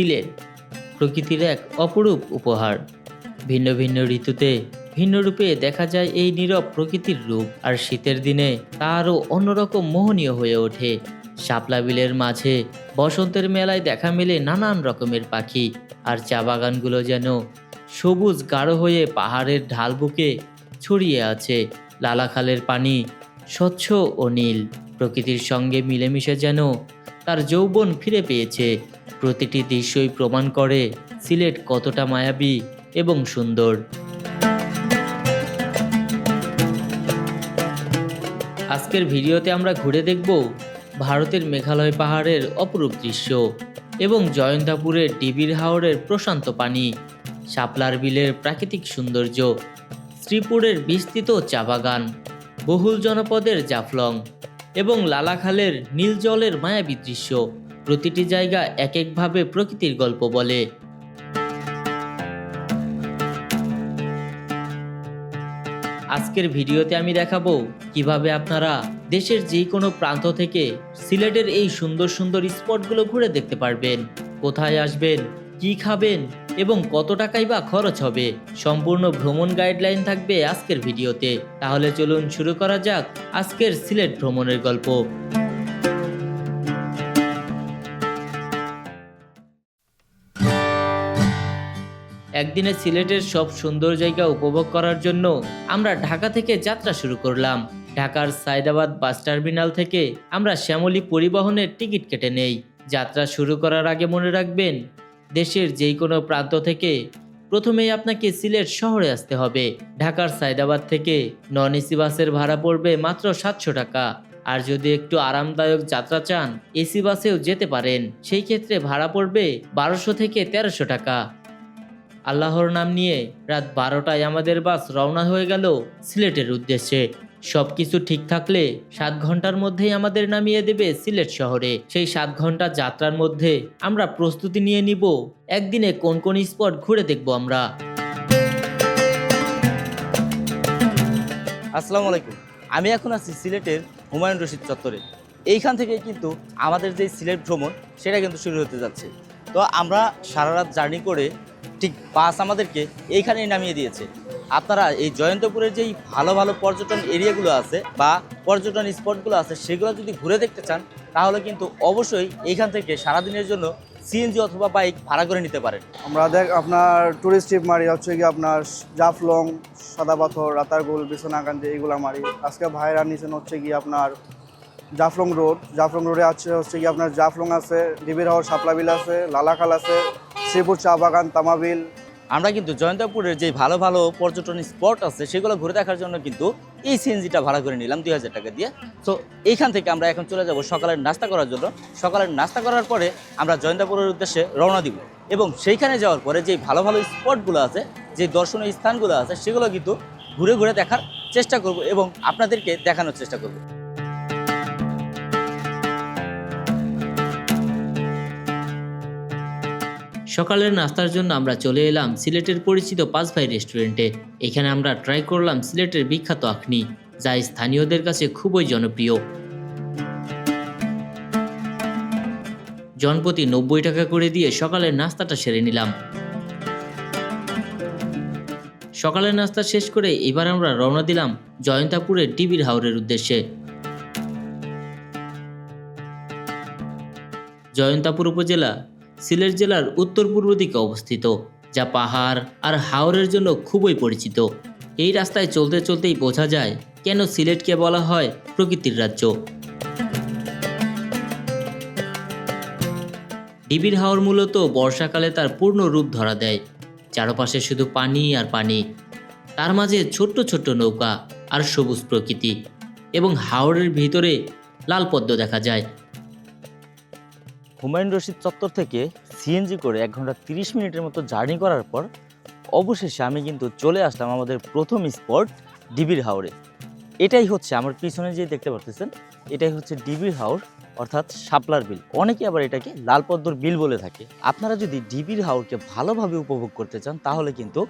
সিলেট প্রকৃতির এক অপরূপ উপহার। ভিন্ন ভিন্ন ঋতুতে ভিন্ন রূপে দেখা যায় এই নীরব প্রকৃতির রূপ। আর শীতের দিনে তা আরও অন্যরকম মোহনীয় হয়ে ওঠে। শাপলা বিলের মাঝে বসন্তের মেলায় দেখা মেলে নানান রকমের পাখি। আর চা বাগানগুলো যেন সবুজ গাঢ় হয়ে পাহাড়ের ঢাল বুকে ছড়িয়ে আছে। লালাখালের পানি স্বচ্ছ ও নীল। প্রকৃতির সঙ্গে মিলেমিশে যেন তার যৌবন ফিরে পেয়েছে। প্রতিটি দৃশ্যই প্রমাণ করে সিলেট কতটা মায়াবী এবং সুন্দর। আজকের ভিডিওতে আমরা ঘুরে দেখব ভারতের মেঘালয় পাহাড়ের অপরূপ দৃশ্য এবং জয়ন্তাপুরের ডিবির হাওরের প্রশান্ত পানি, শাপলার বিলের প্রাকৃতিক সৌন্দর্য, শ্রীপুরের বিস্তৃত চা বাগান, বহুল জনপদের জাফলং এবং লালাখালের নীল জলের মায়াবী দৃশ্য। প্রতিটি জায়গা এক একভাবে প্রকৃতির গল্প বলে। আজকের ভিডিওতে আমি দেখাবো কীভাবে আপনারা দেশের যে কোনো প্রান্ত থেকে সিলেটের এই সুন্দর সুন্দর স্পটগুলো ঘুরে দেখতে পারবেন। কোথায় আসবেন কি খাবেন এবং কত টাকাই বা খরচ হবে সম্পূর্ণ ভ্রমণ গাইডলাইন থাকবে আজকের ভিডিওতে। তাহলে চলুন শুরু করা যাক আজকের সিলেট ভ্রমণের গল্প। একদিনে সিলেটের সব সুন্দর জায়গা উপভোগ করার জন্য আমরা ঢাকা থেকে যাত্রা শুরু করলাম। ঢাকার সাইদাবাদ বাস টার্মিনাল থেকে আমরা শ্যামলী পরিবহনের টিকিট কেটে নেই। যাত্রা শুরু করার আগে মনে রাখবেন দেশের যে কোনো প্রান্ত থেকে প্রথমেই আপনাকে সিলেট শহরে আসতে হবে। ঢাকার সাইদাবাদ থেকে নন এসি বাসের ভাড়া পড়বে মাত্র সাতশো টাকা। আর যদি একটু আরামদায়ক যাত্রা চান, এসি বাসেও যেতে পারেন। সেই ক্ষেত্রে ভাড়া পড়বে বারোশো থেকে তেরোশো টাকা। আল্লাহর নাম নিয়ে রাত বারোটায় আমাদের বাস রওনা হয়ে গেল সিলেটের উদ্দেশ্যে। সব কিছু ঠিক থাকলে সাত ঘণ্টার মধ্যেই আমাদের নামিয়ে দেবে সিলেট শহরে। সেই সাত ঘণ্টা যাত্রার মধ্যে আমরা প্রস্তুতি নিয়ে নিব। একদিনে কোন কোন স্পট ঘুরে দেখব আমরা। আসসালামু আলাইকুম। আমি এখন আছি সিলেটের হুমায়ুন রশিদ চত্বরে। এইখান থেকে কিন্তু আমাদের যে সিলেট ভ্রমণ, সেটা কিন্তু শুরু হতে যাচ্ছে। তো আমরা সারা রাত জার্নি করে ঠিক বাস আমাদেরকে এইখানেই নামিয়ে দিয়েছে। আপনারা এই জয়ন্তপুরের যেই ভালো ভালো পর্যটন এরিয়াগুলো আছে বা পর্যটন স্পটগুলো আছে, সেগুলো যদি ঘুরে দেখতে চান, তাহলে কিন্তু অবশ্যই এখান থেকে সারাদিনের জন্য সিএনজি অথবা বাইক ভাড়া করে নিতে পারেন। আমরা দেখ, আপনার টুরিস্ট ট্রিপ মারি, হচ্ছে কি আপনার জাফলং, সাদা পাথর, রাতারগুল বিছনাকান্দি এইগুলো মারি। আজকে ভাইরা নিছেন হচ্ছে কি আপনার জাফলং রোড। জাফলং রোডে আছে হচ্ছে কি আপনার জাফলং আছে, ডিবির হাওর শাপলাবিল আছে, লালাখাল আছে, শ্রীপুর চা বাগান, তামাবিল আমরা কিন্তু জয়ন্তপুরের যে ভালো ভালো পর্যটন স্পট আছে, সেগুলো ঘুরে দেখার জন্য কিন্তু এই সিএনজিটা ভাড়া করে নিলাম দুই হাজার টাকা দিয়ে। তো এইখান থেকে আমরা এখন চলে যাব সকালের নাস্তা করার জন্য। সকালের নাস্তা করার পরে আমরা জয়ন্তপুরের উদ্দেশ্যে রওনা দিব। এবং সেইখানে যাওয়ার পরে যে ভালো ভালো স্পটগুলো আছে, যে দর্শনীয় স্থানগুলো আছে, সেগুলো কিন্তু ঘুরে ঘুরে দেখার চেষ্টা করব এবং আপনাদেরকে দেখানোর চেষ্টা করব। সকালের নাস্তার জন্য আমরা চলে এলাম সিলেটের পরিচিত পাঁচ ভাই রেস্টুরেন্টে। এখানে আমরা ট্রাই করলাম সিলেটের বিখ্যাত আখনি, যা স্থানীয়দের কাছে খুবই জনপ্রিয়। জনপ্রতি নব্বই টাকা করে দিয়ে সকালের নাস্তাটা সেরে নিলাম। সকালের নাস্তা শেষ করে এবার আমরা রওনা দিলাম জয়ন্তাপুরের ডিবির হাওরের উদ্দেশ্যে। জয়ন্তাপুর উপজেলা সিলেট জেলার উত্তর পূর্ব দিকে অবস্থিত, যা পাহাড় আর হাওরের জন্য খুবই পরিচিত। এই রাস্তায় চলতে চলতেই বোঝা যায় কেন সিলেটকে বলা হয় প্রকৃতির রাজ্য। ডিবির হাওর মূলত বর্ষাকালে তার পূর্ণ রূপ ধরা দেয়। চারপাশে শুধু পানি আর পানি। তার মাঝে ছোট্ট ছোট্ট নৌকা আর সবুজ প্রকৃতি এবং হাওরের ভিতরে লাল পদ্ম দেখা যায়। হুমায়ুন রশিদ চত্বর থেকে সিএনজি করে এক ঘণ্টা তিরিশ মিনিটের মতো জার্নি করার পর অবশেষে আমি কিন্তু চলে আসলাম আমাদের প্রথম স্পট ডিবির হাওরে। এটাই হচ্ছে আমার পিছনে যে দেখতে পাচ্ছেন এটাই হচ্ছে ডিবির হাওর, অর্থাৎ শাপলার বিল। অনেকে আবার এটাকে লালপদ্মর বিল বলে থাকে। আপনারা যদি ডিবির হাওরকে ভালোভাবে উপভোগ করতে চান, তাহলে কিন্তু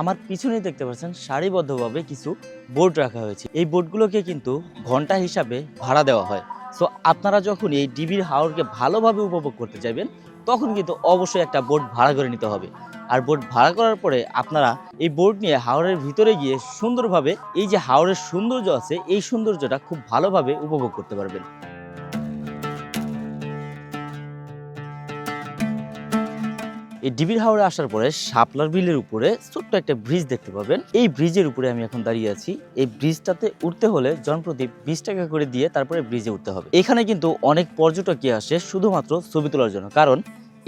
আমার পিছনেই দেখতে পাচ্ছেন সারিবদ্ধভাবে কিছু বোর্ড রাখা হয়েছে। এই বোর্ডগুলোকে কিন্তু ঘণ্টা হিসাবে ভাড়া দেওয়া হয়। সো আপনারা যখন এই ডিবির হাওরকে ভালোভাবে উপভোগ করতে চাইবেন, তখন কিন্তু অবশ্যই একটা বোট ভাড়া করে নিতে হবে। আর বোট ভাড়া করার পরে আপনারা এই বোট নিয়ে হাওড়ের ভিতরে গিয়ে সুন্দরভাবে এই যে হাওড়ের সৌন্দর্য আছে, এই সৌন্দর্যটা খুব ভালোভাবে উপভোগ করতে পারবেন। এই ডিবির হাওড়ে আসার পরে শাপলার বিলের উপরে ছোট্ট একটা ব্রিজ দেখতে পাবেন। এই ব্রিজের উপরে আমি এখন দাঁড়িয়ে আছি। এই ব্রিজটাতে উঠতে হলে জনপ্রতি বিশ টাকা করে দিয়ে তারপরে ব্রিজে উঠতে হবে। এখানে কিন্তু অনেক পর্যটকই আসে, শুধুমাত্র ছবি তোলার জন্য। কারণ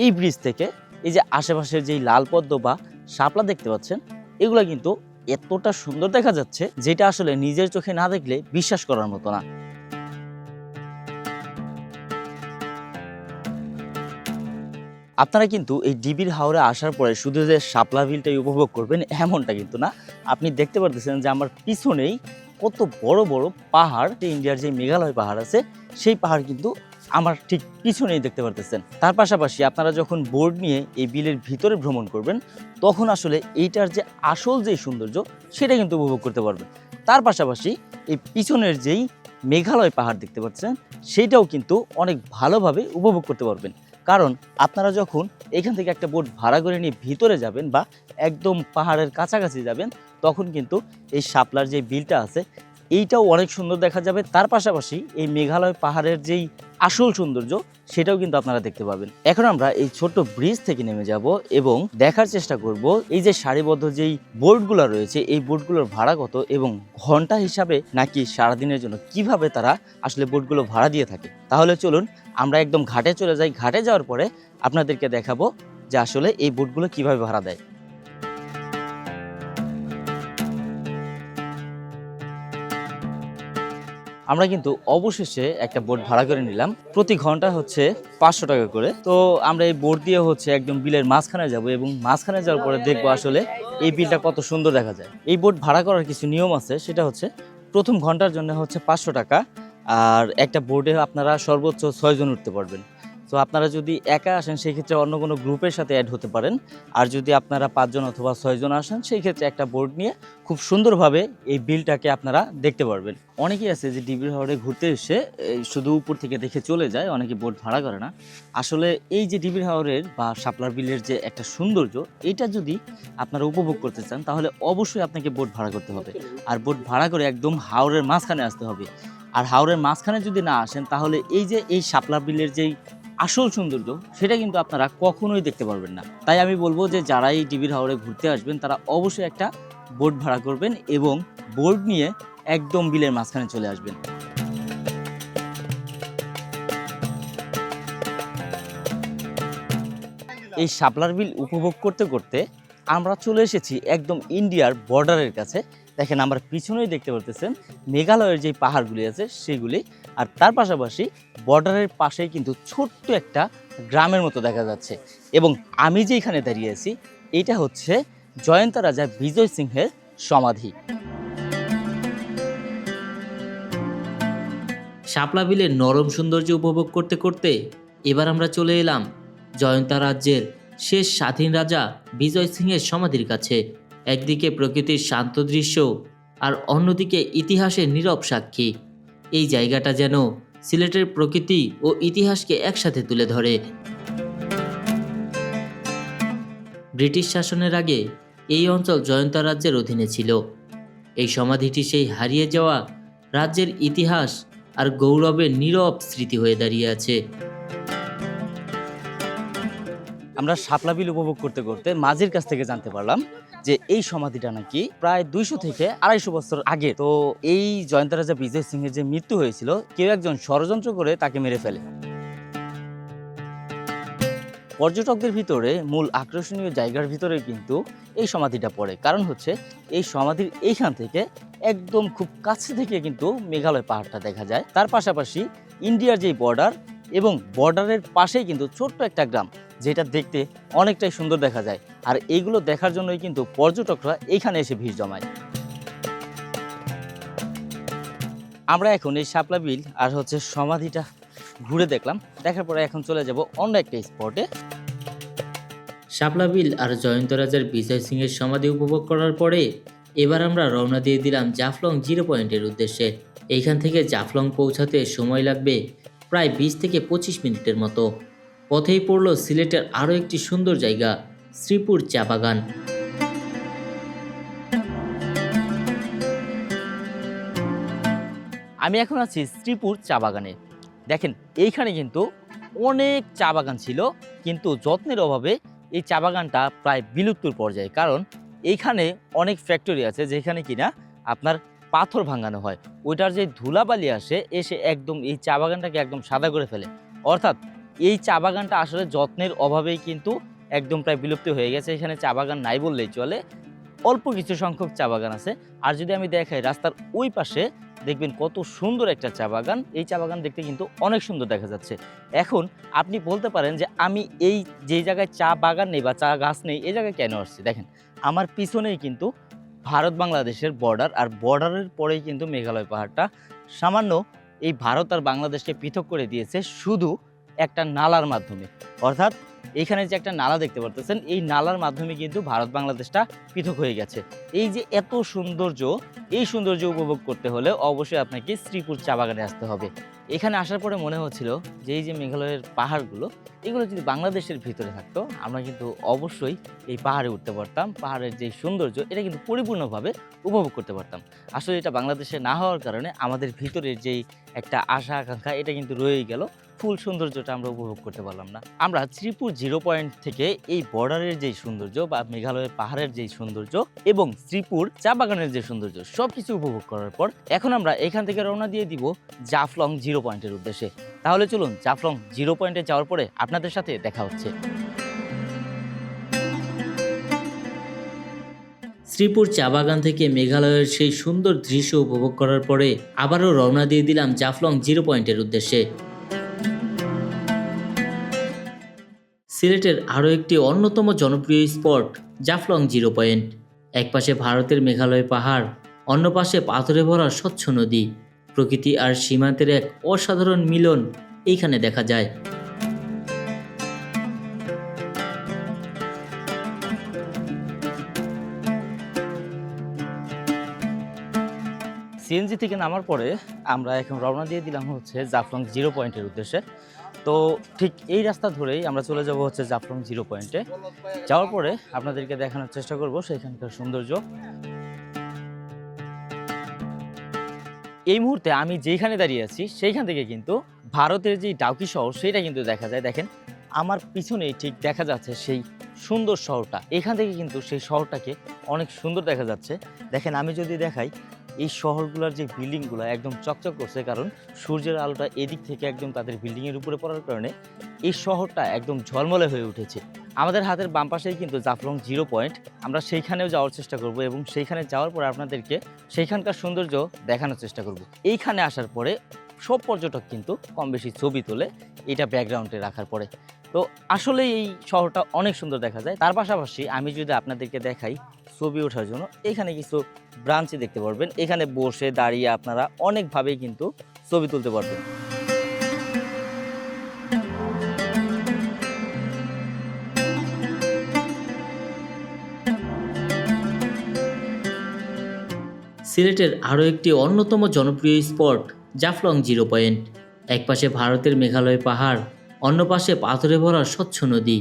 এই ব্রিজ থেকে এই যে আশেপাশের যেই লাল পদ্ম বা শাপলা দেখতে পাচ্ছেন, এগুলো কিন্তু এতটা সুন্দর দেখা যাচ্ছে, যেটা আসলে নিজের চোখে না দেখলে বিশ্বাস করার মতো না। আপনারা কিন্তু এই ডিবির হাওরে আসার পরে শুধু যে শাপলা বিলটাই উপভোগ করবেন, এমনটা কিন্তু না। আপনি দেখতে পারতেছেন যে আমার পিছনেই কত বড় বড় পাহাড় ইন্ডিয়ার যে মেঘালয় পাহাড় আছে, সেই পাহাড় কিন্তু আমার ঠিক পিছনেই দেখতে পারতেছেন। তার পাশাপাশি আপনারা যখন বোর্ড নিয়ে এই বিলের ভিতরে ভ্রমণ করবেন, তখন আসলে এইটার যে আসল যে সৌন্দর্য, সেটা কিন্তু উপভোগ করতে পারবেন। তার পাশাপাশি এই পিছনের যেই মেঘালয় পাহাড় দেখতে পাচ্ছেন সেইটাও কিন্তু অনেক ভালোভাবে উপভোগ করতে পারবেন। কারণ আপনারা যখন এখান থেকে একটা বোট ভাড়া করে নিয়ে ভিতরে যাবেন বা একদম পাহাড়ের কাছাকাছি যাবেন, তখন কিন্তু এই শাপলার যে বিলটা আছে এইটাও অনেক সুন্দর দেখা যাবে। তার পাশাপাশি এই মেঘালয় পাহাড়ের যেই আসল সৌন্দর্য, সেটাও কিন্তু আপনারা দেখতে পাবেন। এখন আমরা এই ছোট্ট ব্রিজ থেকে নেমে যাব এবং দেখার চেষ্টা করব এই যে সারিবদ্ধ যেই বোটগুলো রয়েছে, এই বোটগুলোর ভাড়া কত এবং ঘণ্টা হিসাবে নাকি সারাদিনের জন্য কীভাবে তারা আসলে বোটগুলো ভাড়া দিয়ে থাকে। তাহলে চলুন আমরা একদম ঘাটে চলে যাই। ঘাটে যাওয়ার পরে আপনাদেরকে দেখাবো যে আসলে এই বোটগুলো কীভাবে ভাড়া দেয়। আমরা কিন্তু অবশেষে একটা বোট ভাড়া করে নিলাম। প্রতি ঘণ্টা হচ্ছে পাঁচশো টাকা করে। তো আমরা এই বোট দিয়ে হচ্ছে একদম বিলের মাঝখানে যাব এবং মাঝখানে যাওয়ার পরে দেখব আসলে এই বিলটা কত সুন্দর দেখা যায়। এই বোট ভাড়া করার কিছু নিয়ম আছে, সেটা হচ্ছে প্রথম ঘণ্টার জন্য হচ্ছে পাঁচশো টাকা, আর একটা বোর্ডে আপনারা সর্বোচ্চ ছয়জন উঠতে পারবেন। তো আপনারা যদি একা আসেন সেই ক্ষেত্রে অন্য কোনো গ্রুপের সাথে অ্যাড হতে পারেন। আর যদি আপনারা পাঁচজন অথবা ছয়জন আসেন সেই ক্ষেত্রে একটা বোর্ড নিয়ে খুব সুন্দরভাবে এই বিলটাকে আপনারা দেখতে পারবেন। অনেকেই আছে যে ডিবির হাওড়ে ঘুরতে এসে শুধু উপর থেকে দেখে চলে যায়, অনেকে বোট ভাড়া করে না। আসলে এই যে ডিবির হাওড়ের বা শাপলার বিলের যে একটা সৌন্দর্য, এটা যদি আপনারা উপভোগ করতে চান, তাহলে অবশ্যই আপনাকে বোট ভাড়া করতে হবে। আর বোট ভাড়া করে একদম হাওড়ের মাঝখানে আসতে হবে। আর হাওড়ের মাঝখানে যদি না আসেন, তাহলে এই যে এই শাপলা বিলের যেই আসল সৌন্দর্য সেটা কিন্তু আপনারা কখনোই দেখতে পারবেন না। তাই আমি বলব যে যারা এই ডিবির হাওড়ে ঘুরতে আসবেন, তারা অবশ্যই একটা বোট ভাড়া করবেন এবং বোট নিয়ে একদম বিলের মাঝখানে চলে আসবেন। এই শাপলার বিল উপভোগ করতে করতে আমরা চলে এসেছি একদম ইন্ডিয়ার বর্ডারের কাছে। দেখেন, আমার পিছনেই দেখতে পারতেছেন মেঘালয়ের যে পাহাড়গুলি আছে, সেগুলি আর তার পাশাপাশি বর্ডারের পাশেই কিন্তু ছোট্ট একটা গ্রামের মতো দেখা যাচ্ছে। এবং আমি যেখানে দাঁড়িয়ে আছি, এটা হচ্ছে জয়ন্ত রাজা বিজয় সিংহের সমাধি। শাপলা বিলের নরম সৌন্দর্য উপভোগ করতে করতে এবার আমরা চলে এলাম জয়ন্তা রাজ্যের শেষ স্বাধীন রাজা বিজয় সিংহের সমাধির কাছে। একদিকে প্রকৃতির শান্ত দৃশ্য আর অন্যদিকে ইতিহাসের নীরব সাক্ষী। এই জায়গাটা যেন সিলেটের প্রকৃতি ও ইতিহাসকে একসাথে তুলে ধরে। ব্রিটিশ শাসনের আগে এই অঞ্চল জয়ন্তা রাজ্যের অধীনে ছিল। এই সমাধিটি সেই হারিয়ে যাওয়া রাজ্যের ইতিহাস আর গৌরবের নীরব স্মৃতি হয়ে দাঁড়িয়ে আছে। আমরা শাপলা বিল উপভোগ করতে করতে মাঝির কাছ থেকে জানতে পারলাম যে এই সমাধিটা নাকি প্রায় দুইশো থেকে আড়াইশো বছর আগে। তো এই জয়ন্ত রাজা বিজয় সিংহের যে মৃত্যু হয়েছিল, কেউ একজন ষড়যন্ত্র করে তাকে মেরে ফেলে। পর্যটকদের ভিতরে মূল আকর্ষণীয় জায়গার ভিতরে কিন্তু এই সমাধিটা পড়ে। কারণ হচ্ছে এই সমাধির এইখান থেকে একদম খুব কাছে থেকে কিন্তু মেঘালয় পাহাড়টা দেখা যায়। তার পাশাপাশি ইন্ডিয়ার যেই বর্ডার এবং বর্ডারের পাশেই কিন্তু ছোট্ট একটা গ্রাম যেটা দেখতে অনেকটাই সুন্দর দেখা যায়। আর এইগুলো দেখার জন্যই কিন্তু পর্যটকরা এখানে এসে ভিড় জমায়। আমরা এখন এই শাপলা বিল আর হচ্ছে সমাধিটা ঘুরে দেখলাম। দেখার পরে এখন চলে যাব অন্য একটা স্পটে। শাপলা বিল আর জয়ন্ত রাজার বিজয় সিংহের সমাধি উপভোগ করার পরে এবার আমরা রওনা দিয়ে দিলাম জাফলং জিরো পয়েন্টের উদ্দেশ্যে। এইখান থেকে জাফলং পৌঁছাতে সময় লাগবে প্রায় বিশ থেকে পঁচিশ মিনিটের মতো। পথেই পড়ল সিলেটের আরও একটি সুন্দর জায়গা, শ্রীপুর চা বাগান। আমি এখন আছি শ্রীপুর চা বাগানে। দেখেন, এইখানে কিন্তু অনেক চা বাগান ছিল, কিন্তু যত্নের অভাবে এই চা বাগানটা প্রায় বিলুপ্তর পর্যায়ে। কারণ এইখানে অনেক ফ্যাক্টরি আছে যেখানে কিনা আপনার পাথর ভাঙানো হয়। ওইটার যে ধুলাবালি আসে, এসে একদম এই চা বাগানটাকে একদম সাদা করে ফেলে। অর্থাৎ এই চা বাগানটা আসলে যত্নের অভাবেই কিন্তু একদম প্রায় বিলুপ্ত হয়ে গেছে। এখানে চা বাগান নাই বললেই চলে। অল্প কিছু সংখ্যক চা বাগান আছে। আর যদি আমি দেখাই রাস্তার ওই পাশে, দেখবেন কত সুন্দর একটা চা বাগান। এই চা বাগান দেখতে কিন্তু অনেক সুন্দর দেখা যাচ্ছে। এখন আপনি বলতে পারেন যে আমি এই যে জায়গায় চা বাগান নেই বা চা গাছ নেই এই জায়গায় কেন আসছি? দেখেন, আমার পিছনেই কিন্তু ভারত বাংলাদেশের বর্ডার আর বর্ডারের পরেই কিন্তু মেঘালয় পাহাড়টা। সামান্য এই ভারত আর বাংলাদেশকে পৃথক করে দিয়েছে। শুধু একটা নালার মাধ্যমে। অর্থাৎ এখানে যে একটা নালা দেখতে পারতেছেন, এই নালার মাধ্যমে কিন্তু ভারত বাংলাদেশটা পৃথক হয়ে গেছে। এই যে এত সৌন্দর্য, এই সৌন্দর্য উপভোগ করতে হলে অবশ্যই আপনাকে শ্রীপুর চা বাগানে আসতে হবে। এখানে আসার পরে মনে হচ্ছিল যে এই যে মেঘালয়ের পাহাড়গুলো, এগুলো যদি বাংলাদেশের ভিতরে থাকতো, আমরা কিন্তু অবশ্যই এই পাহাড়ে উঠতে পারতাম। পাহাড়ের যে সৌন্দর্য, এটা কিন্তু পরিপূর্ণভাবে উপভোগ করতে পারতাম। আসলে এটা বাংলাদেশে না হওয়ার কারণে আমাদের ভিতরের যেই একটা আশা আকাঙ্ক্ষা এটা কিন্তু রয়েই গেল। ফুল সৌন্দর্যটা আমরা উপভোগ করতে পারলাম না। আমরা শ্রীপুর জিরো পয়েন্ট থেকে এই বর্ডারের যেই সৌন্দর্য বা মেঘালয়ের পাহাড়ের যেই সৌন্দর্য এবং শ্রীপুর চা বাগানের যে সৌন্দর্য সব কিছু উপভোগ করার পর এখন আমরা এখান থেকে রওনা দিয়ে দিব জাফলং জিরো পয়েন্টের উদ্দেশ্যে। তাহলে চলুন জাফলং জিরো পয়েন্টে যাওয়ার পরে আপনাদের সাথে দেখা হচ্ছে। শ্রীপুর চা বাগান থেকে মেঘালয়ের সেই সুন্দর দৃশ্য উপভোগ করার পরে আবারও রওনা দিয়ে দিলাম জাফলং জিরো পয়েন্টের উদ্দেশ্যে। সিলেটের আরও একটি অন্যতম জনপ্রিয় স্পট, জাফলং জিরো পয়েন্ট। একপাশে ভারতের মেঘালয় পাহাড়, অন্য পাশে পাথরে ভরা স্বচ্ছ নদী। প্রকৃতি আর সীমান্তের এক অসাধারণ মিলন এইখানে দেখা যায়। সিএনজি থেকে নামার পরে আমরা এখন রওনা দিয়ে দিলাম হচ্ছে জাফলং জিরো পয়েন্টের উদ্দেশ্যে। তো ঠিক এই রাস্তা ধরেই আমরা চলে যাব হচ্ছে জাফরং জিরো পয়েন্টে। যাওয়ার পরে আপনাদেরকে দেখানোর চেষ্টা করব সেখানকার সৌন্দর্য। এই মুহূর্তে আমি যেইখানে দাঁড়িয়ে আছি, সেইখান থেকে কিন্তু ভারতের যে ডাউকি শহর সেটা কিন্তু দেখা যায়। দেখেন, আমার পিছনেই ঠিক দেখা যাচ্ছে সেই সুন্দর শহরটা। এখান থেকে কিন্তু সেই শহরটাকে অনেক সুন্দর দেখা যাচ্ছে। দেখেন, আমি যদি দেখাই এই শহরগুলোর যে বিল্ডিংগুলো একদম চকচক করছে, কারণ সূর্যের আলোটা এদিক থেকে একদম তাদের বিল্ডিংয়ের উপরে পড়ার কারণে এই শহরটা একদম ঝলমলে হয়ে উঠেছে। আমাদের হাতের বাম পাশেই কিন্তু জাফলং জিরো পয়েন্ট, আমরা সেইখানেও যাওয়ার চেষ্টা করব এবং সেইখানে যাওয়ার পরে আপনাদেরকে সেইখানকার সৌন্দর্য দেখানোর চেষ্টা করব। এইখানে আসার পরে সব পর্যটক কিন্তু কম বেশি ছবি তোলে, এটা ব্যাকগ্রাউন্ডে রাখার পরে। তো আসলে এই শহরটা অনেক সুন্দর দেখা যায়। তার পাশাপাশি আমি যদি আপনাদেরকে দেখাই ছবি ওঠার জন্য, এখানে কিছু ব্রাঞ্চে দেখতে পারবেন। এখানে বসে দাঁড়িয়ে আপনারা অনেকভাবেই কিন্তু ছবি তুলতে পারবেন। সিলেটের আরও একটি অন্যতম জনপ্রিয় স্পট, জাফলং জিরো পয়েন্ট। একপাশে ভারতের মেঘালয় পাহাড় অন্য পাশে পাথরে ভরা স্বচ্ছ নদী।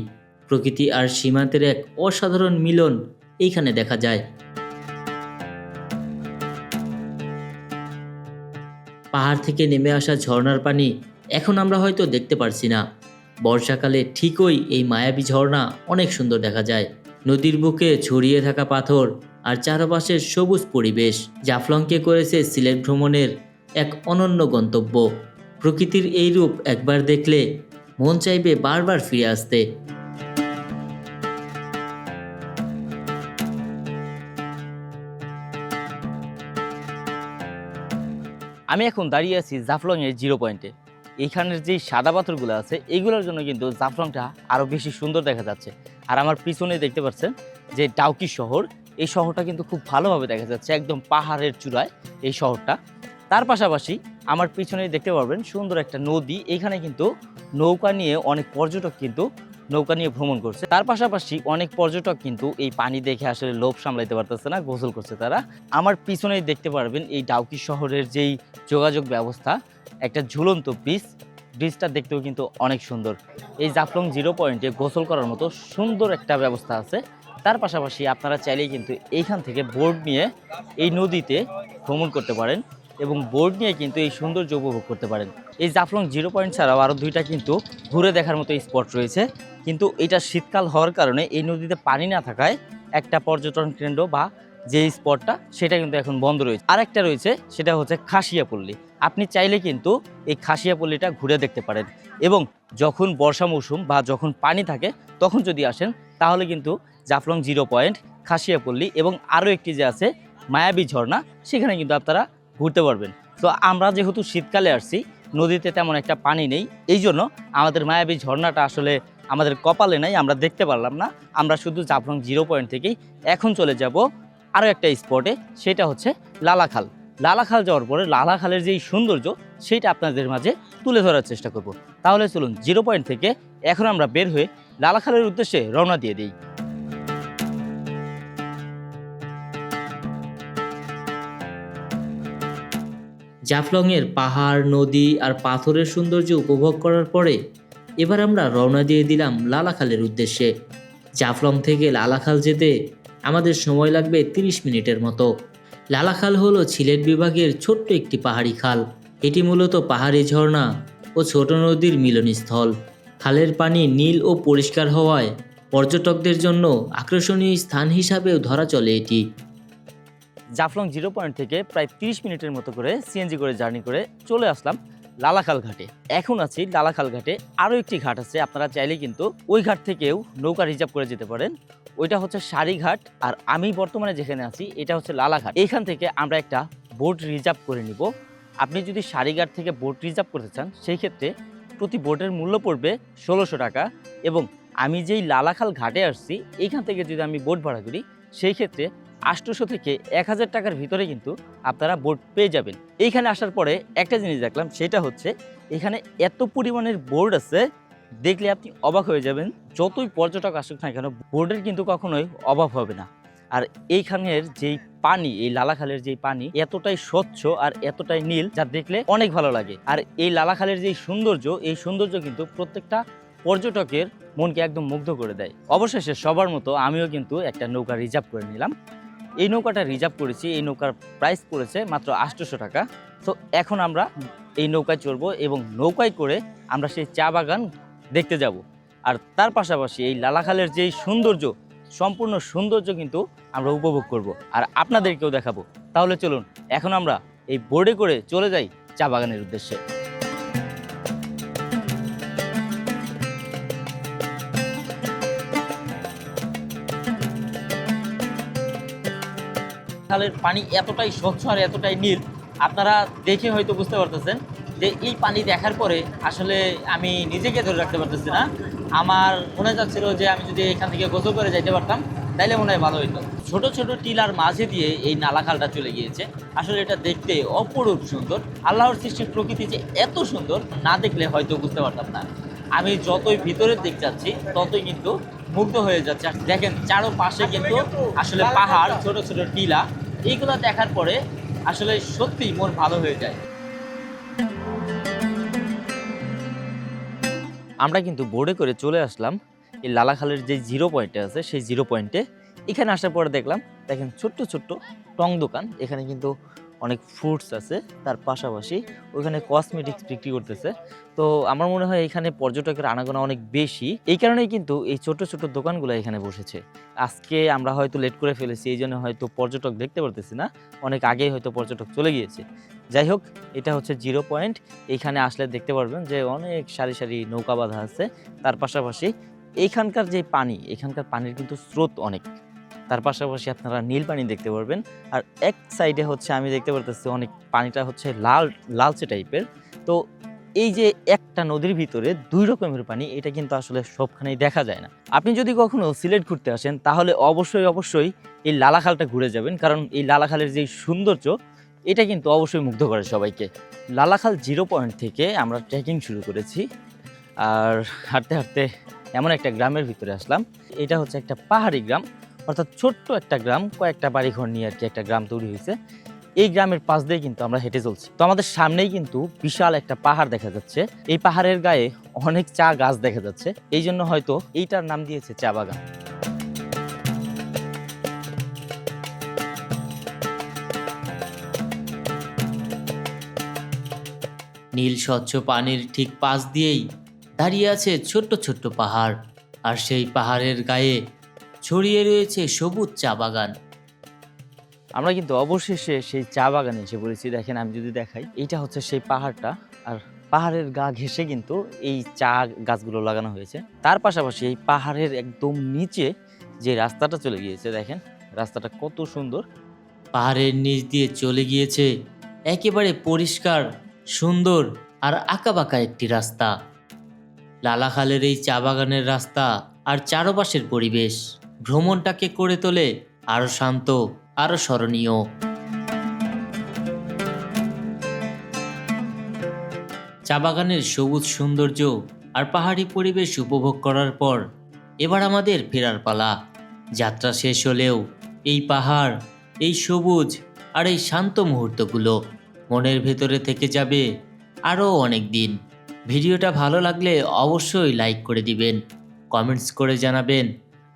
প্রকৃতি আর সীমান্তের এক অসাধারণ মিলন এইখানে দেখা যায়। পাহাড় থেকে নেমে আসা ঝর্ণার পানি এখন আমরা হয়তো দেখতে পারছি না। বর্ষাকালে ঠিকই এই মায়াবী ঝর্ণা অনেক সুন্দর দেখা যায়। নদীর বুকে ছড়িয়ে থাকা পাথর আর চারপাশের সবুজ পরিবেশ জাফলংকে করেছে সিলেট ভ্রমণের এক অনন্য গন্তব্য। প্রকৃতির এই রূপ একবার দেখলে মন চাইবে বারবার ফিরে আসতে। আমি এখন দাঁড়িয়ে আছি জাফলং এর জিরো পয়েন্টে। এইখানের যে সাদা পাথরগুলো আছে এইগুলোর জন্য কিন্তু জাফলংটা আরও বেশি সুন্দর দেখা যাচ্ছে। আর আমার পিছনে দেখতে পাচ্ছেন যে ডাউকি শহর, এই শহরটা কিন্তু খুব ভালোভাবে দেখা যাচ্ছে, একদম পাহাড়ের চূড়ায় এই শহরটা। তার পাশাপাশি আমার পিছনে দেখতে পারবেন সুন্দর একটা নদী। এখানে কিন্তু নৌকা নিয়ে অনেক পর্যটক কিন্তু নৌকা নিয়ে ভ্রমণ করছে। তার পাশাপাশি অনেক পর্যটক কিন্তু এই পানি দেখে আসলে লোভ সামলাইতে পারতেছে না, গোসল করছে তারা। আমার পিছনেই দেখতে পারবেন এই ডাউকি শহরের যেই যোগাযোগ ব্যবস্থা, একটা ঝুলন্ত ব্রিজ ব্রিজটা দেখতেও কিন্তু অনেক সুন্দর। এই জাফলং জিরো পয়েন্টে গোসল করার মতো সুন্দর একটা ব্যবস্থা আছে। তার পাশাপাশি আপনারা চাইলেই কিন্তু এইখান থেকে বোর্ড নিয়ে এই নদীতে ভ্রমণ করতে পারেন। এবং বোর্ড নিয়ে কিন্তু এই সৌন্দর্য উপভোগ করতে পারেন। এই জাফলং জিরো পয়েন্ট ছাড়াও আরও দুইটা কিন্তু ঘুরে দেখার মতো স্পট রয়েছে। কিন্তু এটা শীতকাল হওয়ার কারণে এই নদীতে পানি না থাকায় একটা পর্যটন কেন্দ্র বা যে স্পটটা, সেটা কিন্তু এখন বন্ধ রয়েছে। আরেকটা রয়েছে, সেটা হচ্ছে খাসিয়াপল্লী। আপনি চাইলে কিন্তু এই খাসিয়াপল্লীটা ঘুরে দেখতে পারেন। এবং যখন বর্ষা মৌসুম বা যখন পানি থাকে, তখন যদি আসেন, তাহলে কিন্তু জাফলং জিরো পয়েন্ট, খাসিয়াপল্লী এবং আরও একটি যে আছে, মায়াবী ঝর্ণা, সেখানে কিন্তু আপনারা ঘুরতে পারবেন। তো আমরা যেহেতু শীতকালে আসছি, নদীতে তেমন একটা পানি নেই এই জন্য আমাদের মায়াবী ঝর্ণাটা আসলে আমাদের কপালে নাই, আমরা দেখতে পারলাম না। আমরা শুধু জাফলং জিরো পয়েন্ট থেকেই এখন চলে যাব আরও একটা স্পটে, সেটা হচ্ছে লালাখাল। লালাখাল যাওয়ার পরে লালাখালের যেই সৌন্দর্য, সেইটা আপনাদের মাঝে তুলে ধরার চেষ্টা করব। তাহলে চলুন জিরো পয়েন্ট থেকে এখন আমরা বের হয়ে লালাখালের উদ্দেশ্যে রওনা দিয়ে দিই। জাফলংয়ের পাহাড়, নদী আর পাথরের সৌন্দর্য উপভোগ করার পরে এবার আমরা রওনা দিয়ে দিলাম লালাখালের উদ্দেশ্যে। জাফলং থেকে লালাখাল যেতে আমাদের সময় লাগবে 30 মিনিটের মতো। লালাখাল হলো সিলেট বিভাগের ছোট্ট একটি পাহাড়ি খাল। এটি মূলত পাহাড়ি ঝর্ণা ও ছোট নদীর মিলনস্থল। খালের পানি নীল ও পরিষ্কার হওয়ায় পর্যটকদের জন্য আকর্ষণীয় স্থান হিসাবেও ধরা চলে এটি। জাফলং জিরো পয়েন্ট থেকে প্রায় 30 মিনিটের মতো করে সিএনজি করে জার্নি করে চলে আসলাম লালাখাল ঘাটে। এখন আছি লালাখাল ঘাটে। আরও একটি ঘাট আছে, আপনারা চাইলে কিন্তু ওই ঘাট থেকেও নৌকা রিজার্ভ করে যেতে পারেন। ওইটা হচ্ছে সারিঘাট আর আমি বর্তমানে যেখানে আছি, এটা হচ্ছে লালাঘাট এখান থেকে আমরা একটা বোট রিজার্ভ করে নিব। আপনি যদি সারিঘাট থেকে বোট রিজার্ভ করতে চান, সেই ক্ষেত্রে প্রতি বোটের মূল্য পড়বে ষোলোশো টাকা এবং আমি যেই লালাখাল ঘাটে আসছি এইখান থেকে যদি আমি বোট ভাড়া করি, সেই ক্ষেত্রে আটশোশো থেকে এক হাজার টাকার ভিতরে কিন্তু আপনারা বোর্ড পেয়ে যাবেন। এইখানে আসার পরে একটা জিনিস দেখলাম, সেটা হচ্ছে এখানে এত পরিমাণের বোর্ড আছে, দেখলে আপনি অবাক হয়ে যাবেন, যতই পর্যটক আসুক না কেন বোর্ডের কিন্তু কখনোই অভাব হবে না। আর এইখানের যেই পানি, এই লালাখালের যেই পানি, এতটাই স্বচ্ছ আর এতটাই নীল, যা দেখলে অনেক ভালো লাগে। আর এই লালাখালের যেই সৌন্দর্য, এই সৌন্দর্য কিন্তু প্রত্যেকটা পর্যটকের মনকে একদম মুগ্ধ করে দেয়। অবশেষে সবার মতো আমিও কিন্তু একটা নৌকা রিজার্ভ করে নিলাম। এই নৌকাটা রিজার্ভ করেছি এই নৌকার প্রাইস পড়েছে মাত্র আটশোশো টাকা। তো এখন আমরা এই নৌকায় চড়বো এবং নৌকায় করে আমরা সেই চা বাগান দেখতে যাব। আর তার পাশাপাশি এই লালাখালের যেই সৌন্দর্য সম্পূর্ণ সৌন্দর্য কিন্তু আমরা উপভোগ করব। আর আপনাদেরকেও দেখাবো। তাহলে চলুন এখন আমরা এই বোর্ডে করে চলে যাই চা বাগানের উদ্দেশ্যে। খালের পানি এতটাই স্বচ্ছ আর এতটাই নীল, আপনারা দেখে হয়তো বুঝতে পারতেছেন যে এই পানি দেখার পরে আসলে আমি নিজেকে ধরে রাখতে পারতেছি না। আমার মনে যাচ্ছিল যে আমি যদি এখান থেকে গোসল করে যাইতে পারতাম, তাইলে মনে হয় ভালো হইতো। ছোট ছোট টিলার মাঝে দিয়ে এই নালাখালটা চলে গিয়েছে। আসলে এটা দেখতে অপরূপ সুন্দর। আল্লাহর সৃষ্টির প্রকৃতি যে এত সুন্দর, না দেখলে হয়তো বুঝতে পারতাম না। আমি যতই ভিতরের দিক যাচ্ছি, ততই কিন্তু মুগ্ধ হয়ে যাচ্ছে। দেখেন, চারোপাশে কিন্তু আসলে পাহাড়, ছোট ছোট টিলা। এইগুলো দেখার পরে আসলে সত্যি মন ভালো হয়ে যায়। আমরা কিন্তু বোর্ডে করে চলে আসলাম। এই লালাখালের যে জিরো পয়েন্টে আছে, সেই জিরো পয়েন্টে এখানে আসার পরে দেখলাম, দেখেন ছোট্ট ছোট্ট টং দোকান। এখানে কিন্তু অনেক ফ্রুটস আছে, তার পাশাপাশি ওইখানে কসমেটিক্স বিক্রি করতেছে। তো আমার মনে হয় এখানে পর্যটকের আনাগোনা অনেক বেশি। এই কারণেই কিন্তু এই ছোট ছোট দোকানগুলো এখানে বসেছে। আজকে আমরা হয়তো লেট করে ফেলেছি, এই জন্য হয়তো পর্যটক দেখতে পারতেছি না। অনেক আগেই হয়তো পর্যটক চলে গিয়েছে। যাই হোক, এটা হচ্ছে জিরো পয়েন্ট এখানে আসলে দেখতে পারবেন যে অনেক সারি সারি নৌকা বাঁধা আছে। তার পাশাপাশি এইখানকার যে পানি, এখানকার পানির কিন্তু স্রোত অনেক। তার পাশাপাশি আপনারা নীল পানি দেখতে পারবেন। আর এক সাইডে হচ্ছে আমি দেখতে পারতেছি অনেক পানিটা হচ্ছে লাল, লালচে টাইপের তো এই যে একটা নদীর ভিতরে দুই রকমের পানি, এটা কিন্তু আসলে সবখানেই দেখা যায় না। আপনি যদি কখনো সিলেট ঘুরতে আসেন, তাহলে অবশ্যই অবশ্যই এই লালাখালটা ঘুরে যাবেন। কারণ এই লালাখালের যে সৌন্দর্য, এটা কিন্তু অবশ্যই মুগ্ধ করে সবাইকে। লালাখাল জিরো পয়েন্ট থেকে আমরা ট্রেকিং শুরু করেছি। আর হাঁটতে হাঁটতে এমন একটা গ্রামের ভিতরে আসলাম। এটা হচ্ছে একটা পাহাড়ি গ্রাম। অর্থাৎ ছোট্ট একটা গ্রাম, কয়েকটা বাড়িঘর নিয়ে আর কি একটা গ্রাম তৈরি হয়েছে। এই গ্রামের পাশ দিয়ে কিন্তু আমরা হেঁটে চলছি। তো আমাদের সামনেই কিন্তু বিশাল একটা পাহাড় দেখা যাচ্ছে। এই পাহাড়ের গায়ে অনেক চা গাছ দেখা যাচ্ছে। এই জন্য হয়তো এইটার নাম দিয়েছে চা বাগান। নীল, স্বচ্ছ পানির ঠিক পাশ দিয়েই দাঁড়িয়ে আছে ছোট্ট ছোট্ট পাহাড়। আর সেই পাহাড়ের গায়ে ছড়িয়ে রয়েছে সবুজ চা বাগান। আমরা কিন্তু অবশেষে সেই চা বাগানে এসে পড়েছি। দেখেন আমি যদি দেখাই এইটা হচ্ছে সেই পাহাড়টা। আর পাহাড়ের গা ঘেঁষে কিন্তু এই চা গাছগুলো লাগানো হয়েছে। তার পাশাপাশি এই পাহাড়ের একদম নিচে যে রাস্তাটা চলে গিয়েছে দেখেন রাস্তাটা কত সুন্দর। পাহাড়ের নিচ দিয়ে চলে গিয়েছে একেবারে পরিষ্কার সুন্দর আর আঁকাবাঁকা একটি রাস্তা। লালাখালের এই চা বাগানের রাস্তা আর চারপাশের পরিবেশ। ভ্রমণটাকে করে তোলে আরও শান্ত আরও স্মরণীয়। চা বাগানের সবুজ সৌন্দর্য আর পাহাড়ি পরিবেশ উপভোগ করার পর এবার আমাদের ফেরার পালা। যাত্রা শেষ হলেও এই পাহাড়, এই সবুজ আর এই শান্ত মুহূর্তগুলো মনের ভেতরে থেকে যাবে আরও অনেক দিন। ভিডিওটা ভালো লাগলে অবশ্যই লাইক করে দিবেন, কমেন্টস করে জানাবেন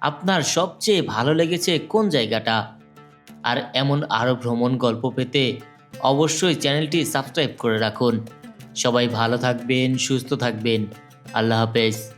আপনার সবচেয়ে ভালো লেগেছে কোন জায়গাটা? আর এমন আরও ভ্রমণ গল্প পেতে অবশ্যই চ্যানেলটি সাবস্ক্রাইব করে রাখুন। সবাই ভালো থাকবেন, সুস্থ থাকবেন। আল্লাহ হাফেজ।